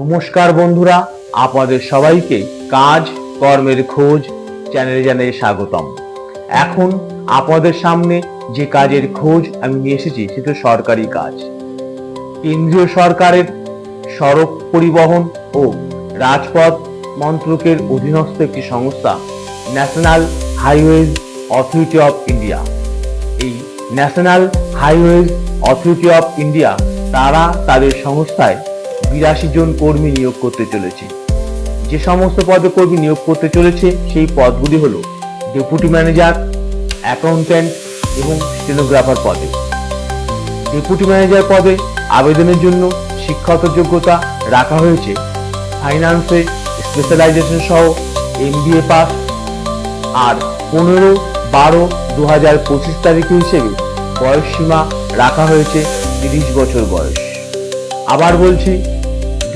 নমস্কার বন্ধুরা, আপনাদের সবাইকে কাজ, কর্মের খোঁজ চ্যানেলে জানাই স্বাগতম। এখন আপনাদের সামনে যে কাজের খোঁজ আমি নিয়ে এসেছি, সেটা সরকারি কাজ। কেন্দ্রীয় সরকারের সড়ক পরিবহন ও রাজপথ মন্ত্রকের অধীনস্থ একটি সংস্থা national highways authority of India এই national highways authority of India তারা তাদের সংস্থায় বিরাশি জন কর্মী নিয়োগ করতে চলেছে। যে সমস্ত পদে কর্মী নিয়োগ করতে চলেছে, সেই পদগুলি হলো ডেপুটি ম্যানেজার অ্যাকাউন্ট্যান্ট এবং স্টেনোগ্রাফার পদে। ডেপুটি ম্যানেজার পদে আবেদনের জন্য শিক্ষাগত যোগ্যতা রাখা হয়েছে। ফাইন্যান্সে স্পেশালাইজেশন সহ এমবিএ পাস আর পনেরো, বারো দু হাজার পঁচিশ তারিখ হিসেবে বয়স সীমা রাখা হয়েছে তিরিশ বছর বয়স। আবার বলছি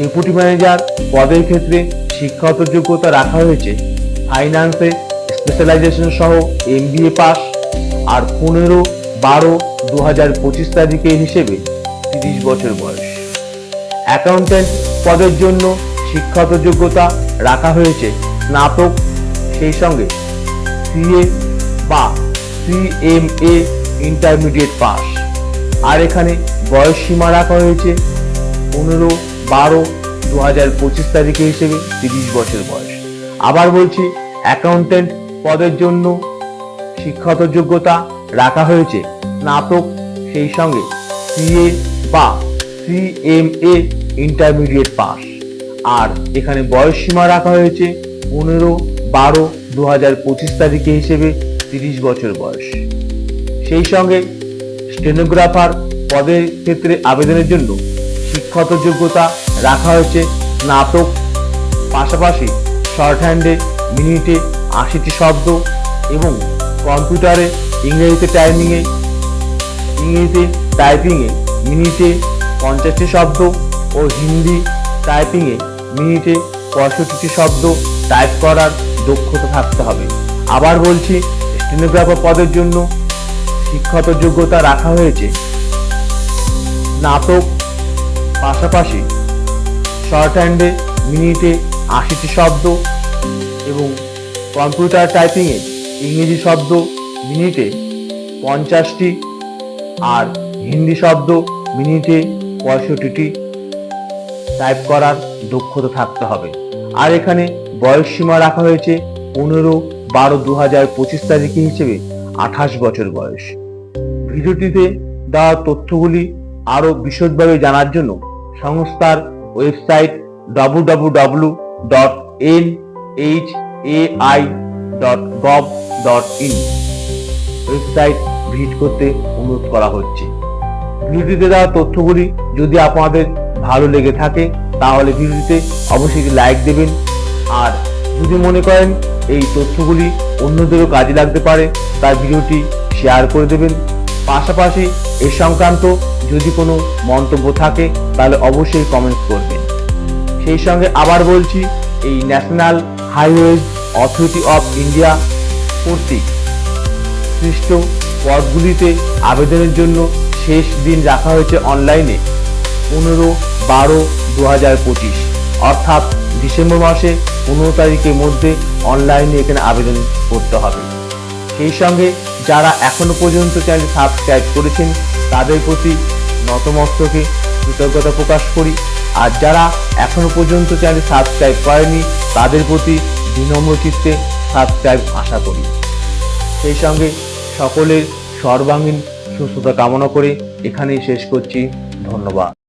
ডেপুটি ম্যানেজার পদের ক্ষেত্রে শিক্ষাগত যোগ্যতা রাখা হয়েছে। ফাইন্যান্সে স্পেশালাইজেশন সহ এমবিএ পাস আর পনেরো, বারো দু হাজার পঁচিশ তারিখে হিসেবে তিরিশ বছর বয়স। অ্যাকাউন্ট্যান্ট পদের জন্য শিক্ষাগত যোগ্যতা রাখা হয়েছে। স্নাতক, সেই সঙ্গে সিএ বা সিএমএ ইন্টারমিডিয়েট পাস আর এখানে বয়স সীমা রাখা হয়েছে পনেরো বারো দু হাজার পঁচিশ তারিখে হিসেবে তিরিশ বছর বয়স। আবার বলছি অ্যাকাউন্ট্যান্ট পদের জন্য শিক্ষাগত যোগ্যতা রাখা হয়েছে। স্নাতক সেই সঙ্গে সিএ বা সিএমএ ইন্টারমিডিয়েট পাস আর এখানে বয়স সীমা রাখা হয়েছে পনেরো বারো দু হাজার পঁচিশ তারিখে হিসেবে তিরিশ বছর বয়স। সেই সঙ্গে স্টেনোগ্রাফার পদের ক্ষেত্রে আবেদনের জন্য শিক্ষাগত যোগ্যতা রাখা হয়েছে। স্নাতক পাশাপাশি শর্ট হ্যান্ডে মিনিটে আশিটি শব্দ এবং কম্পিউটারে ইংরেজিতে টাইপিংয়ে ইংরেজিতে টাইপিংয়ে মিনিটে পঞ্চাশটি শব্দ ও হিন্দি টাইপিংয়ে মিনিটে পঁয়ষট্টিটি শব্দ টাইপ করার দক্ষতা থাকতে হবে। আবার বলছি স্টেনোগ্রাফার পদের জন্য শিক্ষত যোগ্যতা রাখা হয়েছে। স্নাতক পাশাপাশি শর্ট হ্যান্ডে মিনিটে আশিটি শব্দ এবং কম্পিউটার টাইপিংয়ে ইংরেজি শব্দ মিনিটে পঞ্চাশটি আর হিন্দি শব্দ মিনিটে পঁয়ষট্টিটি টাইপ করার দক্ষতা থাকতে হবে। আর এখানে বয়স সীমা রাখা হয়েছে পনেরো, বারো দু হাজার পঁচিশ তারিখে হিসেবে আঠাশ বছর বয়স। ভিডিওটিতে দেওয়া তথ্যগুলি আরও বিশদভাবে জানার জন্য সংস্থার website W dot H A I dot gov dot in website visit করতে অনুরোধ করা হচ্ছে। ভিডিওটিতে দেওয়া তথ্যগুলি যদি আপনাদের ভালো লেগে থাকে, তাহলে ভিডিওটিতে অবশ্যই লাইক দেবেন। আর যদি মনে করেন এই তথ্যগুলি অন্যদেরও কাজে লাগতে পারে তার ভিডিওটি শেয়ার করে দেবেন। পাশাপাশি এ সংক্রান্ত যদি কোনো মন্তব্য থাকে, তাহলে অবশ্যই কমেন্টস করবেন। সেই সঙ্গে আবার বলছি, এই national highways authority of India কর্তৃক সৃষ্ট পদগুলিতে আবেদনের জন্য শেষ দিন রাখা হয়েছে অনলাইনে পনেরো বারো দু হাজার পঁচিশ। অর্থাৎ ডিসেম্বর মাসে পনেরো তারিখের মধ্যে অনলাইনে এখানে আবেদন করতে হবে। সেই সঙ্গে যারা এখনও পর্যন্ত চ্যানেল সাবস্ক্রাইব করেছেন, তাদের প্রতি নতমস্তকে কৃতজ্ঞতা প্রকাশ করি। আর যারা এখনও পর্যন্ত চ্যানেল সাবস্ক্রাইব করেনি তাদের প্রতি বিনম্র চিত্তে সাবস্ক্রাইব আশা করি। সেই সঙ্গে সকলের সর্বাঙ্গীন সুস্থতা কামনা করে এখানেই শেষ করছি। ধন্যবাদ।